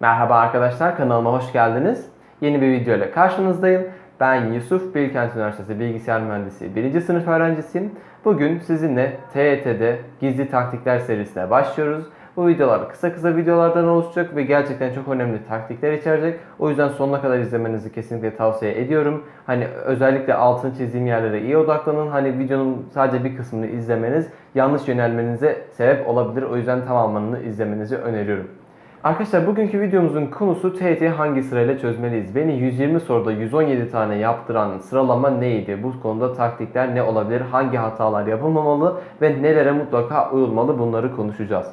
Merhaba arkadaşlar kanalıma hoş geldiniz. Yeni bir video ile karşınızdayım. Ben Yusuf Bilkent Üniversitesi Bilgisayar Mühendisi 1. sınıf öğrencisiyim. Bugün sizinle TYT'de gizli taktikler serisine başlıyoruz. Bu videolar kısa kısa videolardan oluşacak ve gerçekten çok önemli taktikler içerecek. O yüzden sonuna kadar izlemenizi kesinlikle tavsiye ediyorum. Hani özellikle altını çizdiğim yerlere iyi odaklanın. Hani videonun sadece bir kısmını izlemeniz yanlış yönelmenize sebep olabilir. O yüzden tamamını izlemenizi öneriyorum. Arkadaşlar bugünkü videomuzun konusu TYT hangi sırayla çözmeliyiz? Beni 120 soruda 117 tane yaptıran sıralama neydi? Bu konuda taktikler ne olabilir? Hangi hatalar yapılmamalı ve nelere mutlaka uyulmalı? Bunları konuşacağız.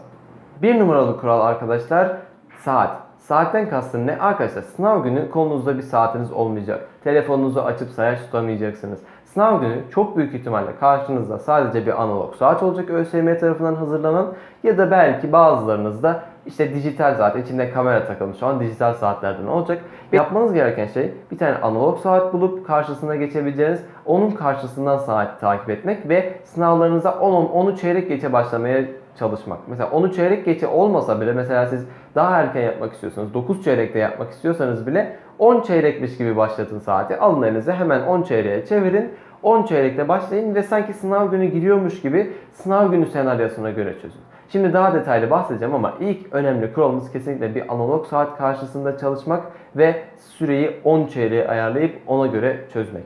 Bir numaralı kural arkadaşlar saat. Saatten kastım ne? Arkadaşlar sınav günü kolunuzda bir saatiniz olmayacak. Telefonunuzu açıp sayaç tutamayacaksınız. Sınav günü çok büyük ihtimalle karşınızda sadece bir analog saat olacak ÖSYM tarafından hazırlanan ya da belki bazılarınızda işte dijital saat içinde kamera takılmış olan dijital saatlerden olacak. Yapmanız gereken şey bir tane analog saat bulup karşısına geçebileceğiniz onun karşısından saati takip etmek ve sınavlarınıza 10 10'u çeyrek geçe başlamaya çalışmak. Mesela onu çeyrek geçe olmasa bile mesela siz daha erken yapmak istiyorsanız 9 çeyrekte yapmak istiyorsanız bile 10 çeyrekmiş gibi başlatın saati. Alın elinize hemen 10 çeyreğe çevirin. 10 çeyrekte başlayın ve sanki sınav günü giriyormuş gibi sınav günü senaryosuna göre çözün. Şimdi daha detaylı bahsedeceğim ama ilk önemli kuralımız kesinlikle bir analog saat karşısında çalışmak ve süreyi 10 çeyreğe ayarlayıp ona göre çözmek.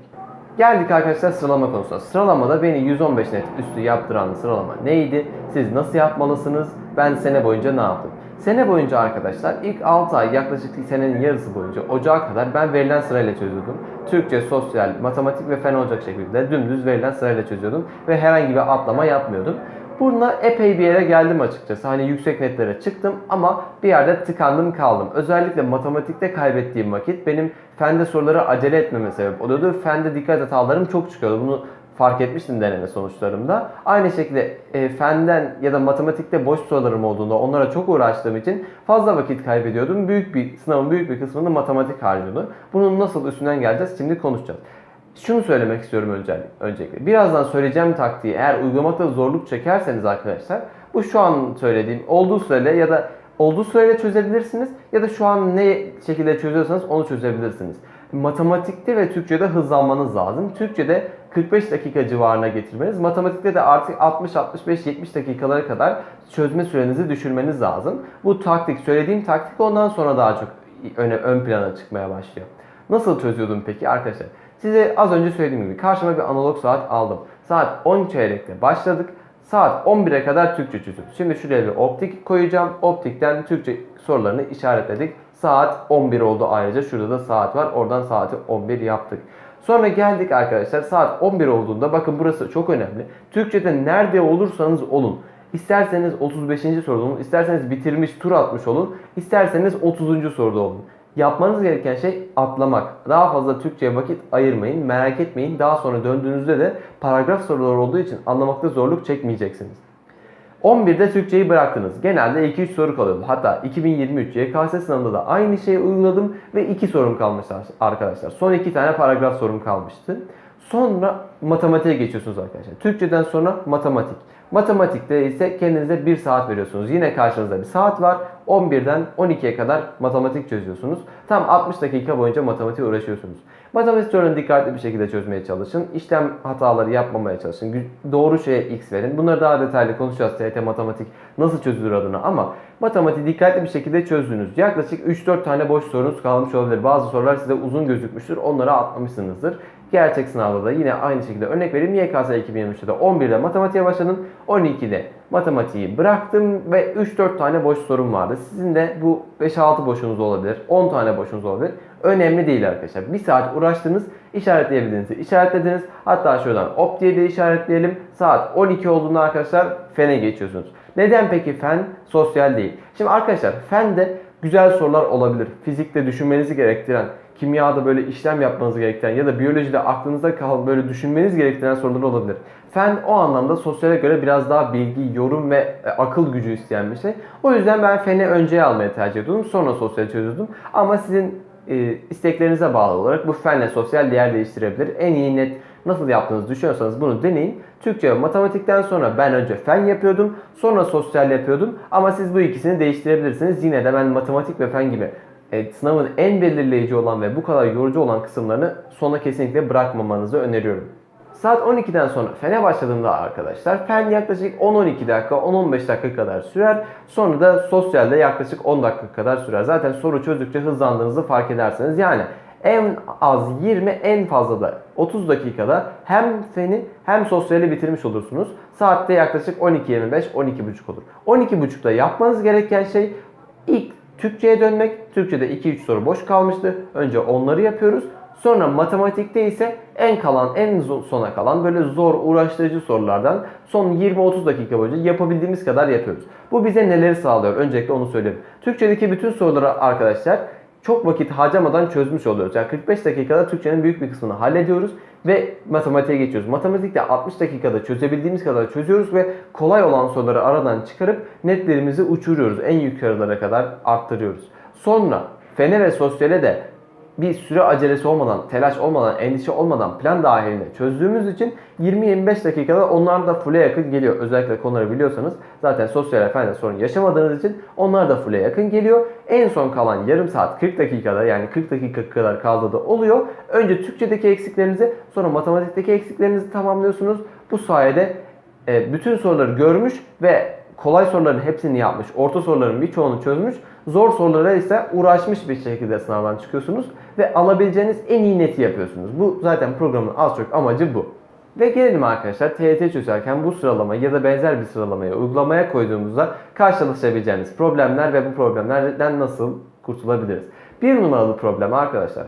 Geldik arkadaşlar sıralama konusuna. Sıralamada beni 115 net üstü yaptıran sıralama neydi? Siz nasıl yapmalısınız? Ben sene boyunca ne yaptım? Sene boyunca arkadaşlar ilk 6 ay yaklaşık senenin yarısı boyunca ocağa kadar ben verilen sırayla çözüyordum. Türkçe, sosyal, matematik ve fen olacak şekilde dümdüz verilen sırayla çözüyordum ve herhangi bir atlama yapmıyordum. Bununla epey bir yere geldim açıkçası. Hani yüksek netlere çıktım ama bir yerde tıkandım kaldım. Özellikle matematikte kaybettiğim vakit benim fende soruları acele etmeme sebep oluyordu. Fende dikkat hatalarım çok çıkıyordu. Bunu fark etmiştim deneme sonuçlarımda. Aynı şekilde e, fenden ya da matematikte boş sorularım olduğunda onlara çok uğraştığım için fazla vakit kaybediyordum. Büyük bir sınavın büyük bir kısmını matematik harcıyordu. Bunun nasıl üstünden geleceğiz şimdi konuşacağız. Şunu söylemek istiyorum öncelikle. öncelikle. Birazdan söyleyeceğim taktiği eğer uygulamakta zorluk çekerseniz arkadaşlar bu şu an söylediğim olduğu süreyle ya da olduğu süreyle çözebilirsiniz ya da şu an ne şekilde çözüyorsanız onu çözebilirsiniz. Matematikte ve Türkçe'de hızlanmanız lazım. Türkçe'de 45 dakika civarına getirmeniz, matematikte de artık 60 65 70 dakikalara kadar çözme sürenizi düşürmeniz lazım. Bu taktik söylediğim taktik ondan sonra daha çok öne ön plana çıkmaya başlıyor. Nasıl çözüyordum peki arkadaşlar? Size az önce söylediğim gibi karşıma bir analog saat aldım. Saat 10 çeyrekte başladık. Saat 11'e kadar Türkçe çözüyoruz. Şimdi şuraya bir optik koyacağım. Optikten Türkçe sorularını işaretledik. Saat 11 oldu ayrıca. Şurada da saat var. Oradan saati 11 yaptık. Sonra geldik arkadaşlar. Saat 11 olduğunda bakın burası çok önemli. Türkçede nerede olursanız olun. İsterseniz 35. soruda olun, isterseniz bitirmiş tur atmış olun, isterseniz 30. soruda olun. Yapmanız gereken şey atlamak. Daha fazla Türkçe'ye vakit ayırmayın, merak etmeyin. Daha sonra döndüğünüzde de paragraf soruları olduğu için anlamakta zorluk çekmeyeceksiniz. 11'de Türkçeyi bıraktınız. Genelde 2-3 soru kalıyordu. Hatta 2023 YKS sınavında da aynı şeyi uyguladım ve 2 sorum kalmıştı arkadaşlar. Son 2 tane paragraf sorum kalmıştı. Sonra matematiğe geçiyorsunuz arkadaşlar. Türkçeden sonra matematik. Matematikte ise kendinize 1 saat veriyorsunuz. Yine karşınızda bir saat var. 11'den 12'ye kadar matematik çözüyorsunuz. Tam 60 dakika boyunca matematik uğraşıyorsunuz. Matematik sorunu dikkatli bir şekilde çözmeye çalışın. İşlem hataları yapmamaya çalışın. Doğru şeye x verin. Bunları daha detaylı konuşacağız TYT matematik nasıl çözülür adına ama matematik dikkatli bir şekilde çözdünüz. Yaklaşık 3-4 tane boş sorunuz kalmış olabilir. Bazı sorular size uzun gözükmüştür. Onları atlamışsınızdır. Gerçek sınavda da yine aynı şekilde örnek vereyim. YKS 2023'te de 11'de matematiğe başladım. 12'de matematiği bıraktım ve 3-4 tane boş sorum vardı. Sizin de bu 5-6 boşunuz olabilir. 10 tane boşunuz olabilir. Önemli değil arkadaşlar. Bir saat uğraştınız, işaretleyebildiğinizi işaretlediniz. Hatta şuradan op diye de işaretleyelim. Saat 12 olduğunda arkadaşlar fene geçiyorsunuz. Neden peki fen sosyal değil? Şimdi arkadaşlar fende güzel sorular olabilir. Fizikte düşünmenizi gerektiren, kimyada böyle işlem yapmanızı gerektiren ya da biyolojide aklınızda kal böyle düşünmeniz gerektiren sorular olabilir. Fen o anlamda sosyale göre biraz daha bilgi, yorum ve e, akıl gücü isteyen bir şey. O yüzden ben feni önceye almayı tercih ediyordum. Sonra sosyal çözüyordum. Ama sizin e, isteklerinize bağlı olarak bu fenle sosyal değer değiştirebilir. En iyi net Nasıl yaptığınızı düşünüyorsanız bunu deneyin. Türkçe ve matematikten sonra ben önce fen yapıyordum, sonra sosyal yapıyordum. Ama siz bu ikisini değiştirebilirsiniz. Yine de ben matematik ve fen gibi e, sınavın en belirleyici olan ve bu kadar yorucu olan kısımlarını sona kesinlikle bırakmamanızı öneriyorum. Saat 12'den sonra fene başladığımda arkadaşlar fen yaklaşık 10-12 dakika 10-15 dakika kadar sürer. Sonra da sosyalde yaklaşık 10 dakika kadar sürer. Zaten soru çözdükçe hızlandığınızı fark edersiniz. Yani en az 20 en fazla da 30 dakikada hem feni hem sosyali bitirmiş olursunuz. Saatte yaklaşık 12.25 12.30 olur. 12.30'da yapmanız gereken şey ilk Türkçe'ye dönmek. Türkçe'de 2-3 soru boş kalmıştı. Önce onları yapıyoruz. Sonra matematikte ise en kalan, en sona kalan böyle zor, uğraştırıcı sorulardan son 20-30 dakika boyunca yapabildiğimiz kadar yapıyoruz. Bu bize neleri sağlıyor? Öncelikle onu söyleyeyim. Türkçedeki bütün soruları arkadaşlar çok vakit harcamadan çözmüş oluyoruz. Yani 45 dakikada Türkçenin büyük bir kısmını hallediyoruz ve matematiğe geçiyoruz. Matematikte 60 dakikada çözebildiğimiz kadar çözüyoruz ve kolay olan soruları aradan çıkarıp netlerimizi uçuruyoruz. En yukarılara kadar arttırıyoruz. Sonra fene ve sosyale de bir süre acelesi olmadan, telaş olmadan, endişe olmadan plan dahilinde çözdüğümüz için 20-25 dakikada onlar da full'e yakın geliyor. Özellikle konuları biliyorsanız zaten sosyal efendim sorun yaşamadığınız için onlar da full'e yakın geliyor. En son kalan yarım saat 40 dakikada yani 40 dakika kadar kaldığı da oluyor. Önce Türkçedeki eksiklerinizi sonra matematikteki eksiklerinizi tamamlıyorsunuz. Bu sayede e, bütün soruları görmüş ve kolay soruların hepsini yapmış, orta soruların birçoğunu çözmüş, zor sorulara ise uğraşmış bir şekilde sınavdan çıkıyorsunuz ve alabileceğiniz en iyi neti yapıyorsunuz. Bu zaten programın az çok amacı bu. Ve gelelim arkadaşlar TYT çözerken bu sıralamayı ya da benzer bir sıralamayı uygulamaya koyduğumuzda karşılaşabileceğiniz problemler ve bu problemlerden nasıl kurtulabiliriz? Bir numaralı problem arkadaşlar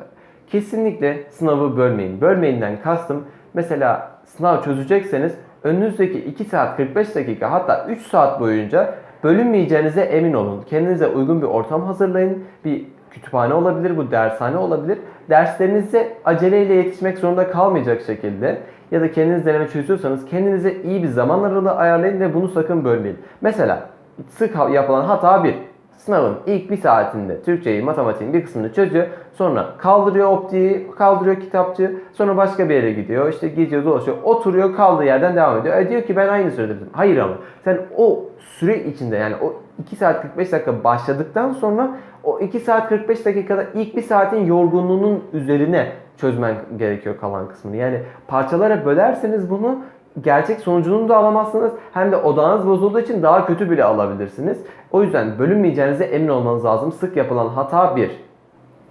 kesinlikle sınavı bölmeyin. Bölmeyinden kastım mesela sınav çözecekseniz önünüzdeki 2 saat 45 dakika hatta 3 saat boyunca bölünmeyeceğinize emin olun. Kendinize uygun bir ortam hazırlayın. Bir kütüphane olabilir, bu dershane olabilir. Derslerinize aceleyle yetişmek zorunda kalmayacak şekilde ya da kendiniz deneme çözüyorsanız kendinize iyi bir zaman aralığı ayarlayın ve bunu sakın bölmeyin. Mesela sık yapılan hata bir. Sınavın ilk bir saatinde Türkçeyi, matematiğin bir kısmını çözüyor. Sonra kaldırıyor optiği, kaldırıyor kitapçı. Sonra başka bir yere gidiyor. İşte geziyor, dolaşıyor. Oturuyor, kaldığı yerden devam ediyor. E diyor ki ben aynı sürede bitirdim. Hayır ama sen o süre içinde yani o 2 saat 45 dakika başladıktan sonra o 2 saat 45 dakikada ilk bir saatin yorgunluğunun üzerine çözmen gerekiyor kalan kısmını. Yani parçalara bölerseniz bunu gerçek sonucunu da alamazsınız. Hem de odağınız bozulduğu için daha kötü bile alabilirsiniz. O yüzden bölünmeyeceğinize emin olmanız lazım. Sık yapılan hata 1.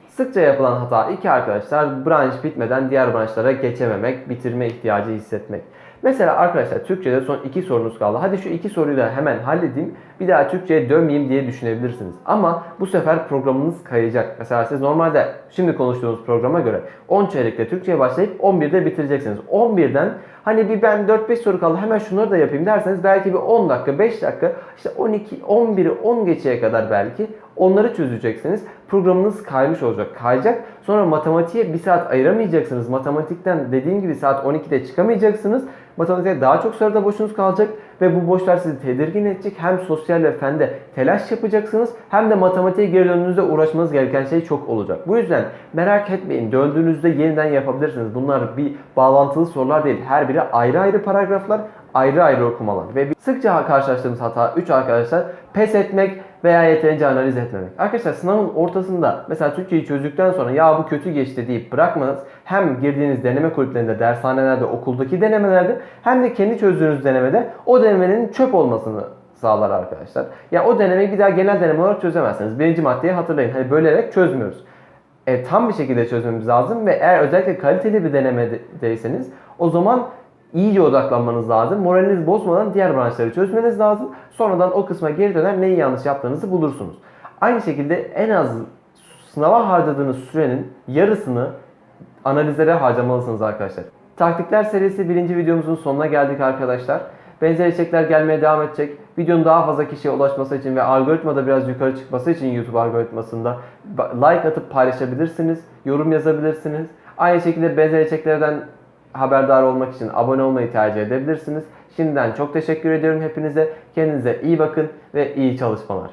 Sıkça yapılan hata iki arkadaşlar branş bitmeden diğer branşlara geçememek, bitirme ihtiyacı hissetmek. Mesela arkadaşlar Türkçe'de son iki sorunuz kaldı. Hadi şu iki soruyu da hemen halledeyim. Bir daha Türkçe'ye dönmeyeyim diye düşünebilirsiniz. Ama bu sefer programınız kayacak. Mesela siz normalde şimdi konuştuğumuz programa göre 10 çeyrekte Türkçe'ye başlayıp 11'de bitireceksiniz. 11'den hani bir ben 4-5 soru kaldı hemen şunları da yapayım derseniz belki bir 10 dakika 5 dakika işte 12 11'i 10 geçeye kadar belki onları çözeceksiniz. Programınız kaymış olacak. Kayacak. Sonra matematiğe bir saat ayıramayacaksınız. Matematikten dediğim gibi saat 12'de çıkamayacaksınız. Matematiğe daha çok sırada boşunuz kalacak ve bu boşlar sizi tedirgin edecek. Hem sosyal ve fende telaş yapacaksınız hem de matematiğe geri döndüğünüzde uğraşmanız gereken şey çok olacak. Bu yüzden merak etmeyin. Döndüğünüzde yeniden yapabilirsiniz. Bunlar bir bağlantılı sorular değil. Her biri ayrı ayrı paragraflar, ayrı ayrı okumalar. Ve sıkça karşılaştığımız hata 3 arkadaşlar pes etmek veya yeterince analiz etmemek. Arkadaşlar sınavın ortasında mesela Türkçeyi çözdükten sonra ya bu kötü geçti deyip bırakmanız hem girdiğiniz deneme kulüplerinde, dershanelerde, okuldaki denemelerde hem de kendi çözdüğünüz denemede o denemenin çöp olmasını sağlar arkadaşlar. Ya o denemeyi bir daha genel deneme olarak çözemezsiniz. Birinci maddeyi hatırlayın. Hani bölerek çözmüyoruz. E, tam bir şekilde çözmemiz lazım ve eğer özellikle kaliteli bir denemedeyseniz o zaman iyice odaklanmanız lazım. Moraliniz bozmadan diğer branşları çözmeniz lazım. Sonradan o kısma geri döner neyi yanlış yaptığınızı bulursunuz. Aynı şekilde en az sınava harcadığınız sürenin yarısını analizlere harcamalısınız arkadaşlar. Taktikler serisi birinci videomuzun sonuna geldik arkadaşlar. Benzer içerikler gelmeye devam edecek. Videonun daha fazla kişiye ulaşması için ve algoritmada biraz yukarı çıkması için YouTube algoritmasında like atıp paylaşabilirsiniz, yorum yazabilirsiniz. Aynı şekilde benzer içeriklerden haberdar olmak için abone olmayı tercih edebilirsiniz. Şimdiden çok teşekkür ediyorum hepinize. Kendinize iyi bakın ve iyi çalışmalar.